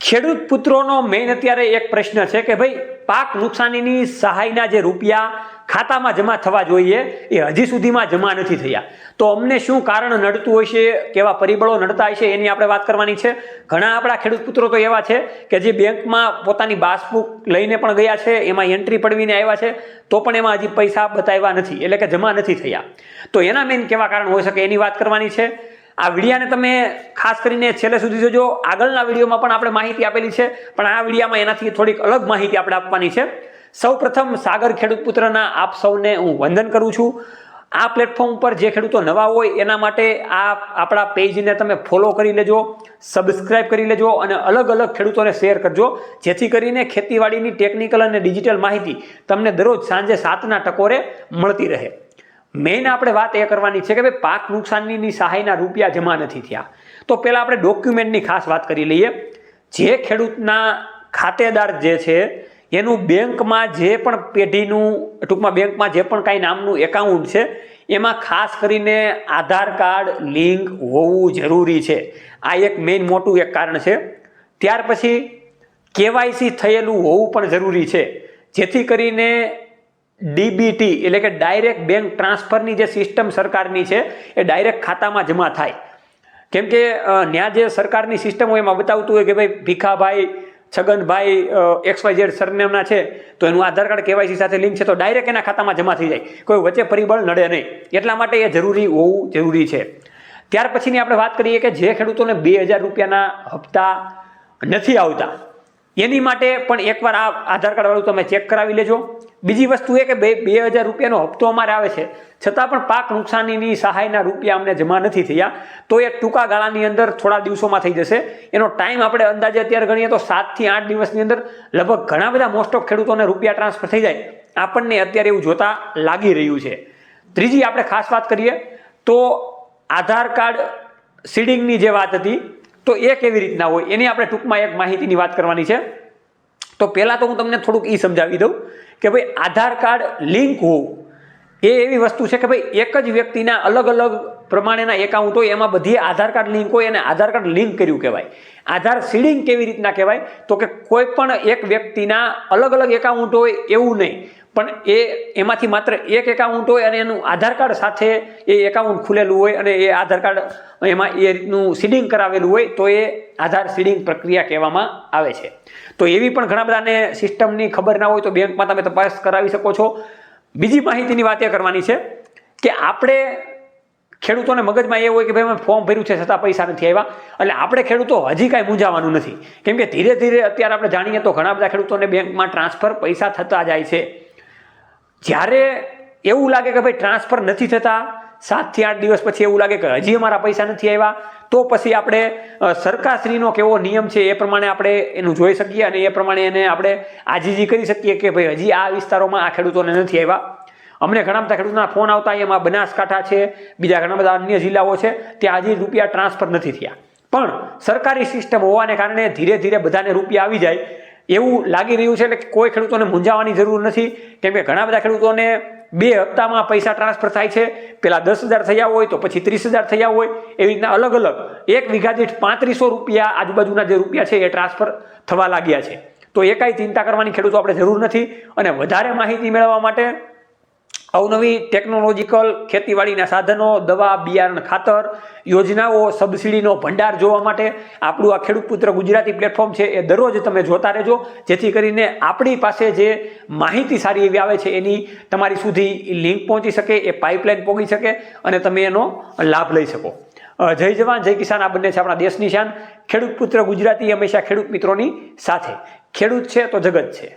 ખેડૂત પુત્રોનો મેઇન અત્યારે એક પ્રશ્ન છે કે ભાઈ, પાક નુકસાનીની સહાયના જે રૂપિયા ખાતામાં જમા થવા જોઈએ, એ હજી સુધીમાં જમા નથી થયા. તો અમને શું કારણ નડતું છે, કેવા પરિબળો નડતા છે, એની આપણે વાત કરવાની છે. ઘણા આપણા ખેડૂત પુત્રો તો એવા છે કે જે બેંકમાં પોતાની પાસબુક લઈને પણ ગયા છે, એમાં એન્ટ્રી પડવીને આવ્યા છે, તો પણ એમાં હજી પૈસા બતાવ્યા નથી, એટલે કે જમા નથી થયા. તો એના મેઇન કેવા કારણ હોઈ શકે એની વાત કરવાની છે. આ વિડીયાને તમે ખાસ કરીને છેલ્લે સુધી જોજો. આગળના વિડીયોમાં પણ આપણે માહિતી આપેલી છે. પણ આ વિડીયામાં એનાથી થોડીક અલગ માહિતી આપણે આપવાની છે. સૌ પ્રથમ સાગર ખેડૂત પુત્રના આપ સૌને હું વંદન કરું છું. આ પ્લેટફોર્મ પર જે ખેડૂતો નવા હોય એના માટે આ આપણા પેજને તમે ફોલો કરી લેજો, સબસ્ક્રાઇબ કરી લેજો અને અલગ અલગ ખેડૂતોને શેર કરજો. જેથી કરીને ખેતીવાડીની ટેકનિકલ અને ડિજિટલ માહિતી તમને દરરોજ સાંજે સાતના ટકોરે મળતી રહે. મેઇન આપણે વાત એ કરવાની છે કે ભાઈ પાક નુકસાનની સહાયના રૂપિયા જમા નથી થયા. તો પહેલાં આપણે ડોક્યુમેન્ટની ખાસ વાત કરી લઈએ. જે ખેડૂતના ખાતેદાર જે છે, એનું બેંકમાં જે પણ પેઢીનું, ટૂંકમાં બેંકમાં જે પણ કાંઈ નામનું એકાઉન્ટ છે, એમાં ખાસ કરીને આધાર કાર્ડ, લિંક હોવું જરૂરી છે. આ એક મેઇન મોટું એક કારણ છે. ત્યાર પછી કેવાયસી થયેલું હોવું પણ જરૂરી છે. જેથી કરીને ડીબીટી એટલે કે ડાયરેક્ટ બેંક ટ્રાન્સફરની જે સિસ્ટમ સરકારની છે, એ ડાયરેક્ટ ખાતામાં જમા થાય. કેમ કે ત્યાં જે સરકારની સિસ્ટમ હોય એમાં બતાવતું હોય કે ભાઈ Bhikhabhai, Chhaganbhai X Y Z સરનેમના છે, તો એનું આધાર કાર્ડ કેવાયસી સાથે લિંક છે, તો ડાયરેક્ટ એના ખાતામાં જમા થઈ જાય. કોઈ વચ્ચે પરિબળ નડે નહીં. એટલા માટે એ જરૂરી હોવું જરૂરી છે. ત્યાર પછીની આપણે વાત કરીએ કે જે ખેડૂતોને બે હજાર રૂપિયાના હપ્તા નથી આવતા. એની માટે પણ એકવાર આ આધાર કાર્ડવાળું તમે ચેક કરાવી લેજો. બીજી વસ્તુ એ કે બે બે હજાર રૂપિયાનો હપ્તો અમારે આવે છે. છતાં પણ પાક નુકસાનીની સહાયના રૂપિયા અમને જમા નથી થયા. તો એ ટૂંકા ગાળાની અંદર થોડા દિવસોમાં થઈ જશે. એનો ટાઈમ આપણે અંદાજે અત્યારે ગણીએ તો સાતથી આઠ દિવસની અંદર લગભગ ઘણા બધા મોસ્ટ ઓફ ખેડૂતોને રૂપિયા ટ્રાન્સફર થઈ જાય. આપણને અત્યારે એવું જોતા લાગી રહ્યું છે. ત્રીજી આપણે ખાસ વાત કરીએ તો આધાર કાર્ડ સીડિંગની જે વાત હતી તો એ કેવી રીતના હોય એની આપણે ટૂંકમાં એક માહિતીની વાત કરવાની છે. તો પહેલાં તો હું તમને થોડુંક એ સમજાવી દઉં કે ભાઈ આધાર કાર્ડ લિંક હોવું એ એવી વસ્તુ છે કે ભાઈ એક જ વ્યક્તિના અલગ અલગ પ્રમાણેના એકાઉન્ટ હોય, એમાં બધી આધાર કાર્ડ લિંક હોય અને આધાર કાર્ડ લિંક કર્યું કહેવાય. આધાર સીડિંગ કેવી રીતના કહેવાય? તો કે કોઈ પણ એક વ્યક્તિના અલગ અલગ એકાઉન્ટ હોય એવું નહીં. પણ એ એમાંથી માત્ર એક એકાઉન્ટ હોય અને એનું આધાર કાર્ડ સાથે એ એકાઉન્ટ ખુલેલું હોય અને એ આધાર કાર્ડ એમાં એ રીતનું સીડિંગ કરાવેલું હોય, તો એ આધાર સીડિંગ પ્રક્રિયા કહેવામાં આવે છે. તો એવી પણ ઘણા બધાને સિસ્ટમની ખબર ના હોય તો બેંકમાં તમે તપાસ કરાવી શકો છો. બીજી માહિતીની વાત એ કરવાની છે કે આપણે ખેડૂતોને મગજમાં એ હોય કે ભાઈ અમે ફોર્મ ભર્યું છે, છતાં પૈસા નથી આવ્યા. એટલે આપણે ખેડૂતો હજી કાંઈ મૂંઝાવાનું નથી. કેમ કે ધીરે ધીરે અત્યારે આપણે જાણીએ તો ઘણા બધા ખેડૂતોને બેંકમાં ટ્રાન્સફર પૈસા થતા જાય છે. જ્યારે એવું લાગે કે ભાઈ ટ્રાન્સફર નથી થતા સાતથી આઠ દિવસ પછી એવું લાગે કે હજી અમારા પૈસા નથી આવ્યા. તો પછી આપણે સરકારશ્રીનો કેવો નિયમ છે એ પ્રમાણે આપણે એનું જોઈ શકીએ અને એ પ્રમાણે એને આપણે આજીજી કરી શકીએ કે ભાઈ હજી આ વિસ્તારોમાં આ ખેડૂતોને નથી આવ્યા. અમને ઘણા બધા ખેડૂતોના ફોન આવતા, એમાં બનાસકાંઠા છે, બીજા ઘણા બધા અન્ય જિલ્લાઓ છે, ત્યાં હજી રૂપિયા ટ્રાન્સફર નથી થયા. પણ સરકારી સિસ્ટમ હોવાને કારણે ધીરે ધીરે બધાને રૂપિયા આવી જાય. એવું લાગી રહ્યું છે એટલે કોઈ ખેડૂતોને મૂંઝાવાની જરૂર નથી. કેમ કે ઘણા બધા ખેડૂતોને બે હપ્તામાં પૈસા ટ્રાન્સફર થાય છે. પેલા દસ હજાર થયા હોય તો પછી ત્રીસ હજાર થયા હોય. એવી રીતના અલગ અલગ. એક વીઘા દીઠ પાંત્રીસો રૂપિયા આજુબાજુના જે રૂપિયા છે એ ટ્રાન્સફર થવા લાગ્યા છે. તો એ કાંઈ ચિંતા કરવાની ખેડૂતો આપણે જરૂર નથી. અને વધારે માહિતી મેળવવા માટે અવનવી ટેકનોલોજીકલ ખેતીવાડીના સાધનો, દવા, બિયારણ ખાતર, યોજનાઓ સબસિડીનો ભંડાર જોવા માટે આપણું આ ખેડૂત પુત્ર ગુજરાતી પ્લેટફોર્મ છે એ દરરોજ તમે જોતા રહેજો. જેથી કરીને આપણી પાસે જે માહિતી સારી એવી આવે છે એની તમારી સુધી લિંક પહોંચી શકે, એ પાઇપલાઇન પહોંચી શકે અને તમે એનો લાભ લઈ શકો. જય જવાન, જય કિસાન, આ બંને છે આપણા દેશની શાન. ખેડૂત પુત્ર ગુજરાતી હંમેશા ખેડૂત મિત્રોની સાથે. ખેડૂત છે તો જગત છે.